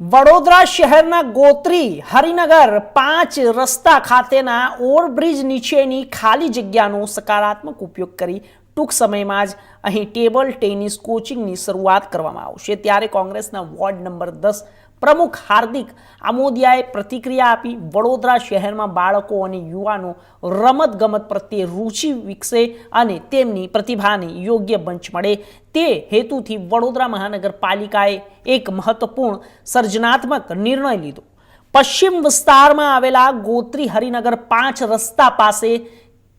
વડોદરા શહેરના ગોત્રી હરિનગર પાંચ રસ્તા ખાતેના ઓવરબ્રિજ નીચેની ખાલી જગ્યાનો સકારાત્મક ઉપયોગ કરી ટૂંક સમયમાં જ અહીં ટેબલ ટેનિસ કોચિંગની શરૂઆત કરવામાં આવશે. ત્યારે કોંગ્રેસના વોર્ડ નંબર દસ પ્રમુખ હાર્દિક આમોદિયાએ પ્રતિક્રિયા આપી, વડોદરા શહેરમાં બાળકો અને યુવાનો રમતગમત પ્રત્યે રુચિ વિકસે અને તેમની પ્રતિભાને યોગ્ય મંચ મળે. તે હેતુથી વડોદરા મહાનગરપાલિકાએ એક મહત્વપૂર્ણ સર્જનાત્મક નિર્ણય લીધો. પશ્ચિમ વિસ્તારમાં આવેલા ગોત્રી હરિનગર પાંચ રસ્તા પાસે,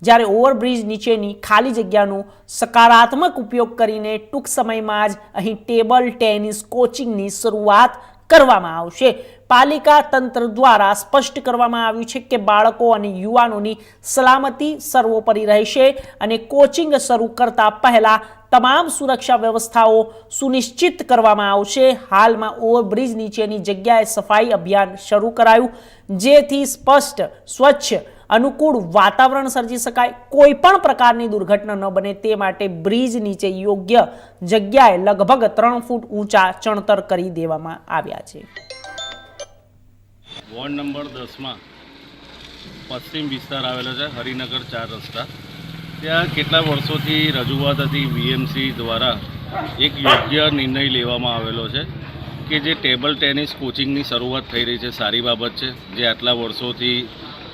જ્યારે ઓવરબ્રિજ નીચેની ખાલી જગ્યાનો સકારાત્મક ઉપયોગ કરીને ટૂંક સમયમાં જ અહીં ટેબલ ટેનિસ કોચિંગની શરૂઆત કરવામાં આવશે. પાલિકા તંત્ર દ્વારા સ્પષ્ટ કરવામાં આવ્યું છે કે બાળકો અને યુવાનોની સલામતી સર્વોપરી રહેશે અને કોચિંગ શરૂ કરતા પહેલા તમામ સુરક્ષા વ્યવસ્થાઓ સુનિશ્ચિત કરવામાં આવશે. હાલમાં ઓવરબ્રિજ નીચેની જગ્યાએ સફાઈ અભિયાન શરૂ કરાયું, જેથી સ્પષ્ટ સ્વચ્છ અનુકૂળ વાતાવરણ સર્જી શકાય, કોઈ પણ પ્રકારની દુર્ઘટના ન બને. તે માટે બ્રિજ નીચે યોગ્ય જગ્યાએ લગભગ ત્રણ ફૂટ ઊંચા ચણતર કરી દેવામાં આવ્યા છે. વોર્ડ નંબર દસમાં પશ્ચિમ વિસ્તાર આવેલો છે, હરિનગર ચાર રસ્તા. ત્યાં કેટલા વર્ષોથી રજૂઆત હતી વીએમસી દ્વારા એક યોગ્ય નિર્ણય લેવામાં આવેલો છે કે જે ટેબલ ટેનિસ કોચિંગની શરૂઆત થઈ રહી છે, સારી બાબત છે. જે આટલા વર્ષોથી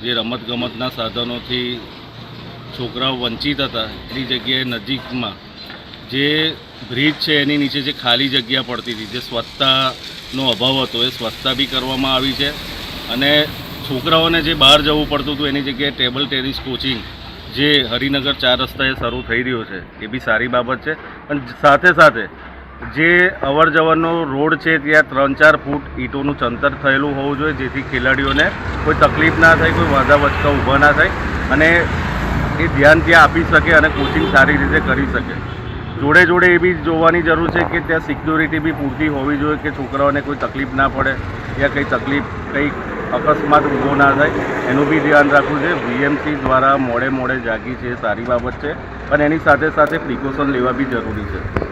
જે રમતગમતના સાધનોથી છોકરાઓ વંચિત હતા, એની જગ્યાએ નજીકમાં જે બ્રિજ છે, એની નીચે જે ખાલી જગ્યા પડતી હતી, જે સ્વચ્છતાનો અભાવ હતો, એ સ્વચ્છતા બી કરવામાં આવી છે. અને છોકરાઓને જે બહાર જવું પડતું હતું, એની જગ્યાએ ટેબલ ટેનિસ કોચિંગ જે હરિનગર ચાર રસ્તાએ શરૂ થઈ રહ્યો છે, એ બી સારી બાબત છે. અને સાથે સાથે જે અવર જવરનો રોડ છે ત્યાં ત્રણ ચાર ફૂટ ઈંટોનું ચંતર થયેલું હોવું જોઈએ, જેથી ખેલાડીઓને કોઈ તકલીફ ના થાય, કોઈ વાંધા વચકા ઊભા ના થાય અને એ ધ્યાન ત્યાં આપી શકે અને કોચિંગ સારી રીતે કરી શકે. જોડે જોડે એ બી જોવાની જરૂર છે કે ત્યાં સિક્યોરિટી બી પૂરતી હોવી જોઈએ કે છોકરાઓને કોઈ તકલીફ ના પડે યા કંઈ તકલીફ કંઈ અકસ્માત ઊભો ના થાય. એનું બી ધ્યાન રાખવું છે વીએમસી દ્વારા મોડે મોડે જાગી છે સારી બાબત છે અને એની સાથે સાથે પ્રિકોશન લેવા બી જરૂરી છે.